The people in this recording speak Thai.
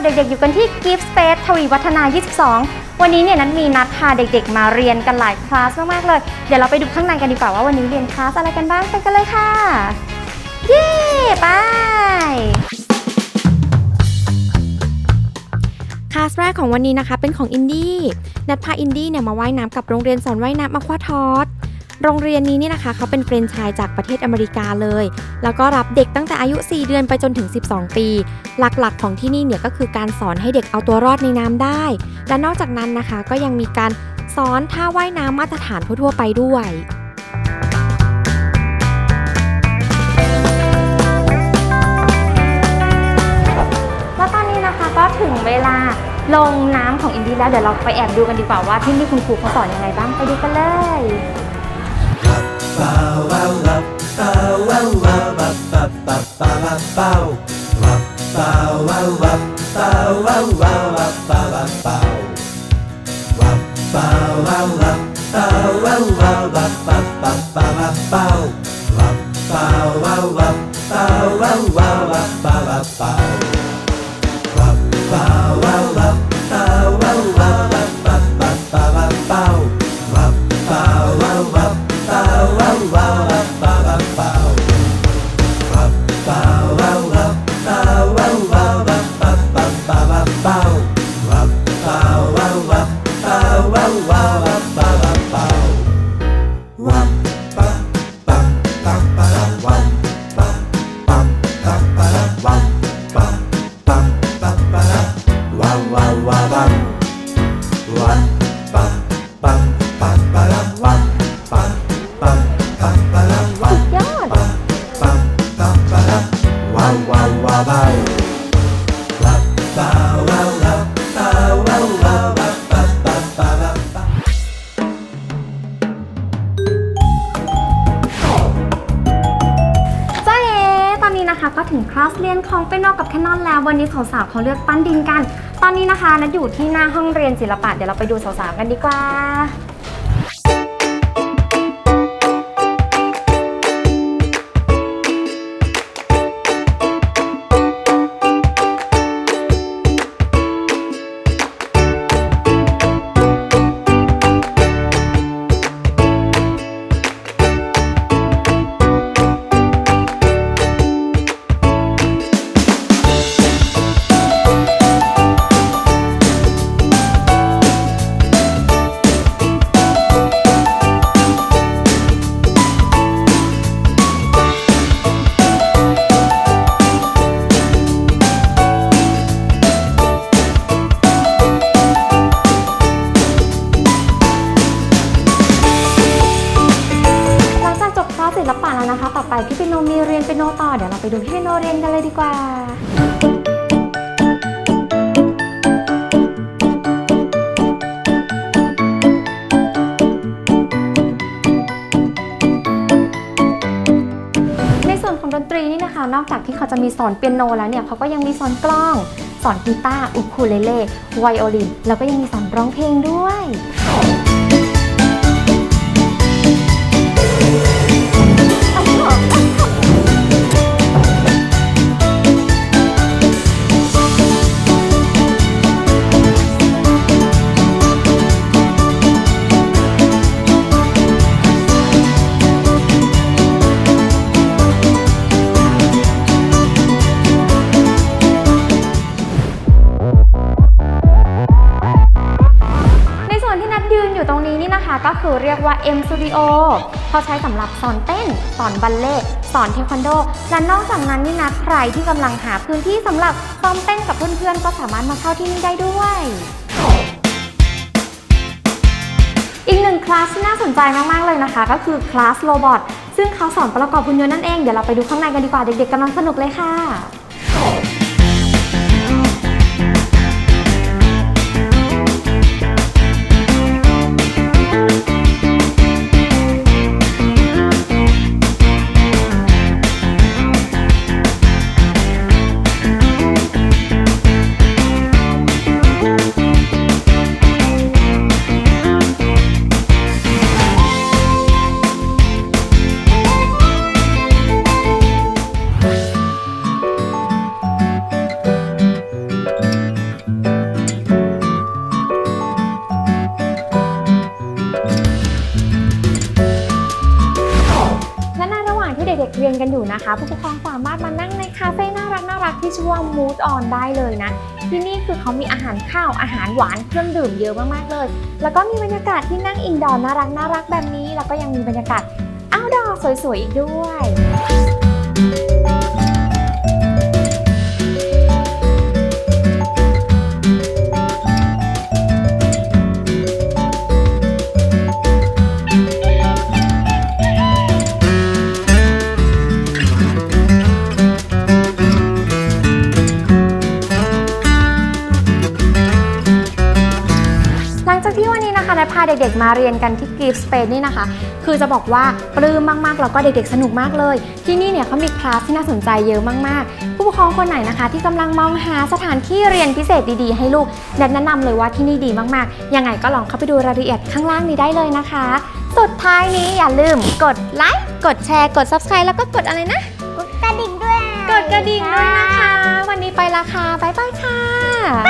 ับเด็กๆ อยู่กันที่ Gift Space ทวีวัฒนา 22 วันนี้เนี่ยนัดมีนัดพาเด็กๆ มาเรียนกันหลายคลาสมากๆเลย เดี๋ยวเราไปดูข้างในกันดีกว่าว่าวันนี้เรียนคลาสอะไรกันบ้างไปกันเลยค่ะ เย้ไปคลาสแรกของวันนี้นะคะเป็นของอินดี้นัดพาอินดี้เนี่ยมาว่ายน้ำกับโรงเรียนสอนว่ายน้ำอควาทอส โรงเรียนนี้เนี่ยนะคะเขาเป็นเฟรนไชส์จากประเทศอเมริกาเลย แล้วก็รับเด็กตั้งแต่อายุ 4 เดือนไปจนถึง 12 ปี หลักๆ ของที่นี่เนี่ยก็คือการสอนให้เด็กเอาตัวรอดในน้ำได้ และนอกจากนั้นนะคะก็ยังมีการสอนท่าว่ายน้ำมาตรฐานทั่วๆไปด้วยแล้วตอนนี้นะคะก็ถึงเวลาลงน้ำของอินดี้แล้วเดี๋ยวเราไปแอบดูกันดีกว่าว่าที่นี่คุณครูเขาสอนยังไงบ้างไปดูกันเลย bow, bow, bow, bow, bow, bow, bow, bow, bow, bow, bow, bow, bow, bow, bow, wow, wow, wow, bow, bow, bow. Wow, bow, wow, wow, bow, wow, wow, bow, bow, bow, bow, bow, bow. Wow, bow, wow. ba ba ba ba ba ba. แคนนอนแล้ววันนี้สาวๆเขาเลือกปั้นดินกัน ตอนนี้นะคะนัดอยู่ที่หน้าห้องเรียนศิลปะเดี๋ยวเราไปดูสาวๆกันดีกว่า แล้วนะคะ ต่อไปพี่เปียโนมีเรียนเปียโนต่อ เดี๋ยวเราไปดูพี่ปียโนเรียนกันเลยดีกว่า ในส่วนของดนตรีนี่นะคะ นอกจากที่เขาจะมีสอนเปียโนแล้วเนี่ยเขาก็ยังมีสอนกล้อง สอนกีตาร์อุคูเลเล่ ไวโอลิน แล้วก็ยังมีสอนร้องเพลงด้วย นี้นี่นะคะก็คือเรียกว่า M Studio เขาใช้สำหรับสอนเต้น สอนบัลเล่ต์สอนเทควันโด และนอกจากนั้นนี่นะใครที่กำลังหาพื้นที่สำหรับซ้อมเต้นกับเพื่อนๆ ก็สามารถมาเข้าที่นี่ได้ด้วยอีกหนึ่งคลาสที่น่าสนใจมากๆเลยนะคะ ก็คือคลาสโรบอทซึ่งเขาสอนประกอบหุ่นยนต์นั่นเอง เดี๋ยวเราไปดูข้างในกันดีกว่าเด็กๆกำลังสนุกเลยค่ะ เด็กเรียนกันอยู่นะคะ ผู้ปกครองสามารถมานั่งในคาเฟ่น่ารักน่ารักที่ชื่อว่า Mood On ได้เลยนะ ที่นี่คือเขามีอาหารข้าวอาหารหวานเครื่องดื่มเยอะมากๆเลย แล้วก็มีบรรยากาศที่นั่งอินดอร์น่ารักน่ารักแบบนี้ แล้วก็ยังมีบรรยากาศอ้าวดอสวยๆอีกด้วย หลังจากที่วันนี้นะคะนัดพาเด็กๆ มาเรียนกันที่กรีฟสเปนนี่นะคะ คือจะบอกว่าปลื้มมากๆ แล้วก็เด็กๆ สนุกมากเลย ที่นี่เนี่ยเขามีคลาสที่น่าสนใจเยอะมากๆ ผู้ปกครองคนไหนนะคะ ที่กำลังมองหาสถานที่เรียนพิเศษดีๆ ให้ลูกแนะนำเลยว่าที่นี่ดีมากๆ ยังไงก็ลองเข้าไปดูรายละเอียดข้างล่างนี้ได้เลยนะคะ สุดท้ายนี้อย่าลืมกดไลค์ กดแชร์ กด subscribe แล้วก็กดอะไรนะ กดกระดิ่งด้วย กดกระดิ่งด้วยนะคะ วันนี้ไปละค่ะบ๊ายบายค่ะบ๊าย